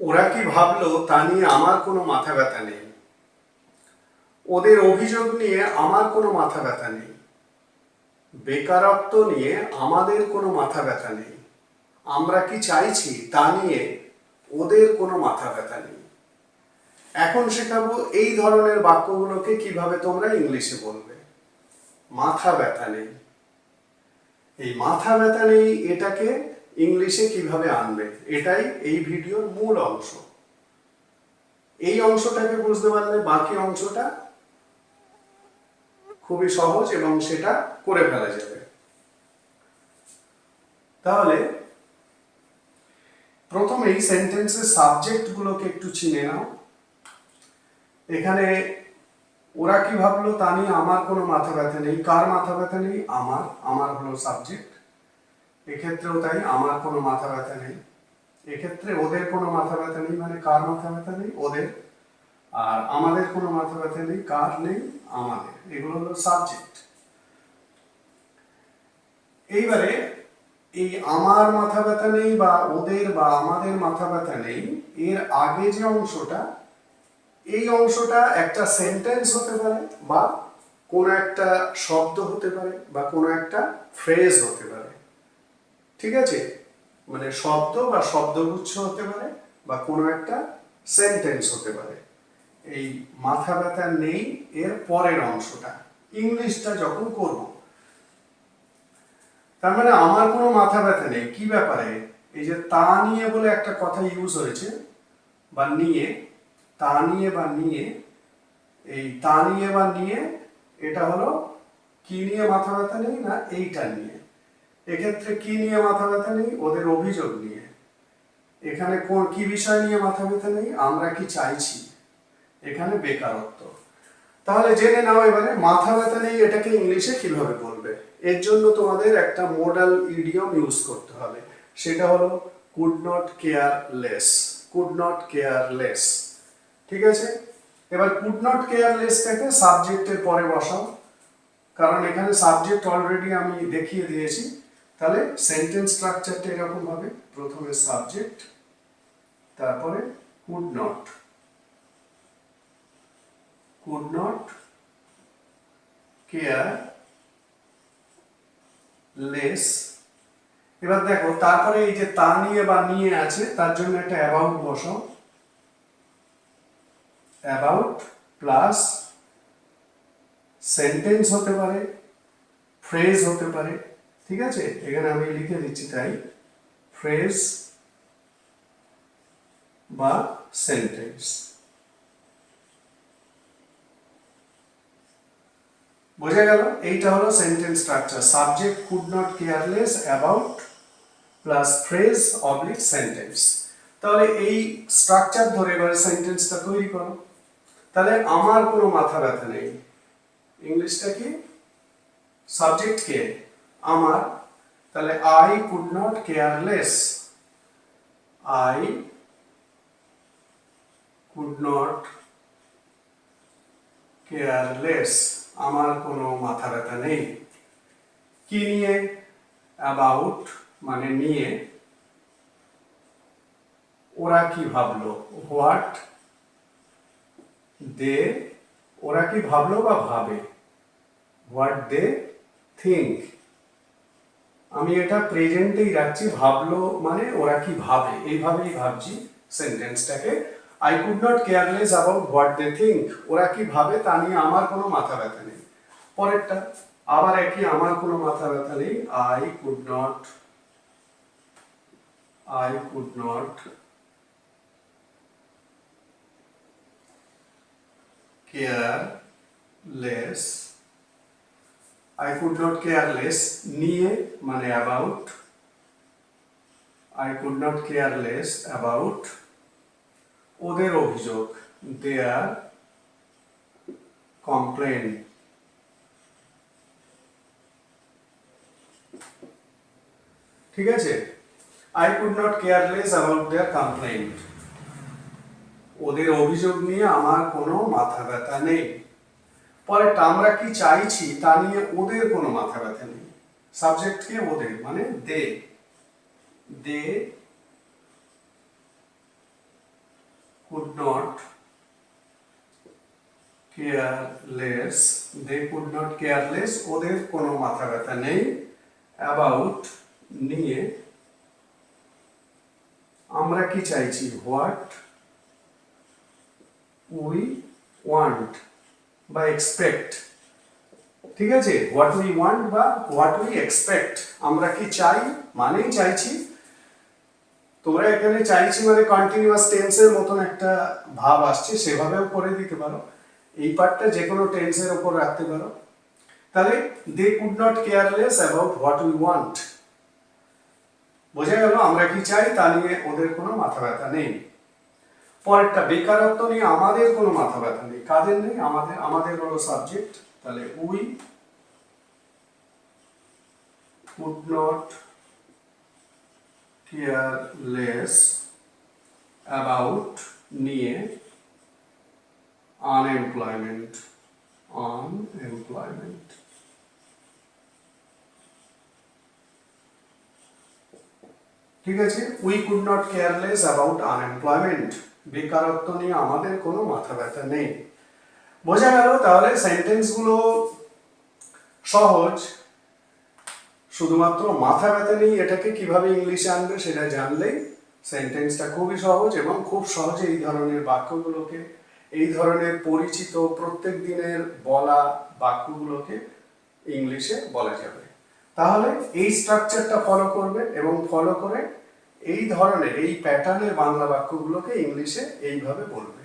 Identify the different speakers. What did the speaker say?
Speaker 1: ওরা কি ভাবলো তা নিয়ে আমার কোনো মাথা ব্যথা নেই? ওদের অভিযোগ নিয়ে আমার কোনো মাথা ব্যথা নেই। বেকারত্ব নিয়ে আমাদের কোনো মাথা ব্যথা নেই। আমরা কি চাইছি তা নিয়ে ওদের কোনো মাথা ব্যথা নেই। এখন শেখাবো এই ধরনের বাক্যগুলোকে কীভাবে তোমরা ইংলিশে বলবে। মাথা ব্যথা নেই। এই মাথা ব্যথা নেই এটাকে ইংলিশে কীভাবে আনবে? এটাই এই ভিডিওর মূল অংশ। এই অংশটাকে বুঝতে পারলে বাকি অংশটা খুবই সহজ এবং সেটা করে ফেলা যাবে। তাহলে প্রথমেই সেন্টেন্সের সাবজেক্টগুলোকে একটু চিনে নাও। এখানে ওরা কি ভাবলো, তা নিয়ে আমার কোনো মাথা ব্যথা নেই। কার মাথা ব্যথা নেই? আমার আমার হলো সাবজেক্ট। এক্ষেত্রেও তাই, আমার কোনো মাথা ব্যথা নেই। এক্ষেত্রে ওদের কোনো মাথা ব্যথা নেই মানে কার মাথা ব্যথা নেই? ওদের। আর আমাদের কোনো মাথা ব্যথা নেই, কার নেই? আমাদের। এগুলো হলো সাবজেক্ট এইবারে এই আমার মাথা ব্যথা নেই বা ওদের বা আমাদের মাথা ব্যথা নেই, এর আগে যে অংশটা, এই অংশটা একটা সেন্টেন্স হতে পারে বা কোনো একটা শব্দ হতে পারে বা কোনো একটা ফ্রেজ হতে পারে। ঠিক আছে? মানে শব্দ বা শব্দগুচ্ছ হতে পারে বা কোনো একটা সেন্টেন্স হতে পারে। এই মাথা ব্যথা নেই, এর পরের অংশটা, ইংলিশটা যখন করব। তার মানে আমার কোনো মাথা ব্যথা নেই, কি ব্যাপারে? এই যে তা নিয়ে বলে একটা কথা ইউজ হয়েছে, বা নিয়ে, তা নিয়ে বা নিয়ে, এই তা নিয়ে বা নিয়ে, এটা হলো কি নিয়ে মাথা ব্যথা নেই না এইটা নিয়ে? এক্ষেত্রে কি নিয়ে মাথা ব্যথা নেই? ওদের অভিযোগ নিয়ে। এখানে কোন, কি বিষয় নিয়ে মাথা ব্যথা নেই? আমরা কি চাইছি? এখানে বেকারত্ব। তাহলে জেনে নাও এবারে, মাথা ব্যথা নেই এটাকে ইংলিশে কীভাবে বলবে? এর জন্য তোমাদের একটা মডাল ইডিয়ম ইউজ করতে হবে। সেটা হলো could not care less could not care less ঠিক আছে? এবার কুড নট কেয়ার লেসটাকে সাবজেক্টের পরে বসাও। কারণ এখানে সাবজেক্ট অলরেডি আমি দেখিয়ে দিয়েছি। তাহলে সেন্টেন্স স্ট্রাকচারটা এরকম হবে। প্রথমে সাবজেক্ট তারপরে could not could not care less এবার দেখো, তারপরে এই যে তা নিয়ে বা নিয়ে আছে, তার জন্য একটা অ্যাবাউট বসাও। অ্যাবাউট প্লাস সেন্টেন্স হতে পারে ফ্রেজ হতে পারে। ঠিক আছে? এখানে আমি লিখে দিচ্ছি তাই। ফ্রেজ বা সেন্টেন্স বোঝা গেল? এইটা হলো sentence structure subject could not careless about plus phrase oblique sentence তাহলে এই স্ট্রাকচার ধরে এবার সেন্টেন্সটা তৈরি করো। তাহলে আমার কোনো মাথা ব্যথা নেই। ইংলিশটা কি? সাবজেক্ট কে আমার, তাহলে I could not careless I could not careless আমার কোনো মাথা ব্যথা নেই। কি নিয়ে? অ্যাবাউট মানে নিয়ে। ওরা কি ভাবলো? হোয়াট দে ওরা কি ভাবলো বা ভাবে? হোয়াট দে থিঙ্ক আমি এটা প্রেজেন্টেই রাখছি, ভাবলো মানে ওরা কি ভাবে? এইভাবেই ভাবছি সেন্টেন্সটাকে I could not careless about what they think ওরা কি ভাবে? তা নিয়ে আমার কোনো মাথা ব্যথা নেই। পরেরটা, আবার একই আমার কোনো মাথা ব্যথা নেই। I could not I could not careless I could not careless নিয়ে মানে about I could not careless about ওদের অভিযোগ দেয়ার কমপ্লেন ঠিক আছে? I could not careless about their complaint ওদের অভিযোগ নিয়ে আমার কোনো মাথা ব্যথা নেই। পরেরটা, আমরা কি চাইছি তা নিয়ে ওদের কোনো মাথা ব্যথা নেই। সাবজেক্টকে ওদের মানে they. They could not careless, they could not careless, ওদের কোনো মাথা ব্যথা নেই। About নিয়ে আমরা কি চাইছি? হোয়াট উই ওয়ান্ট বা এক্সপেক্ট ঠিক আছে? হোয়াট উই ওয়ান্ট বা হোয়াট উই এক্সপেক্ট আমরা কি চাই? মানেই চাইছি। তোমরা এখানে চাইছি মানে কন্টিনিউয়াস টেন্সের মতন একটা ভাব আসছে, সেভাবেও করে দিতে পারো। এই পার্টটা যে কোনো টেন্সের উপর রাখতে পারো। তাহলে they could not careless about what we want বোঝা গেল আমরা কি চাই? তা নিয়ে ওদের কোনো মাথা ব্যথা নেই। পরেরটা, বেকারত্ব নিয়ে আমাদের কোনো মাথা ব্যথা নেই কাদের নেই, আমাদের আমাদের হলো সাবজেক্ট তাহলে we could not careless about নিয়ে আনএমপ্লয়মেন্ট আনএমপ্লয়মেন্ট ঠিক আছে? We could not careless about unemployment বেকারত্ব নিয়ে আমাদের কোনো মাথা ব্যথা নেই। বোঝা গেল তাহলে সেন্টেন্সগুলো সহজ। শুধুমাত্র মাথা ব্যথা নেই এটাকে কীভাবে ইংলিশে আনবে সেটা জানলেই সেন্টেন্সটা খুবই সহজ এবং খুব সহজে এই ধরনের বাক্যগুলোকে, এই ধরনের পরিচিত প্রত্যেক দিনের বলা বাক্যগুলোকে ইংলিশে বলা যাবে। তাহলে এই স্ট্রাকচারটা ফলো করবে এবং ফলো করে এই ধরনের এই প্যাটার্নের বাংলা বাক্যগুলোকে ইংলিশে এইভাবে বলবে।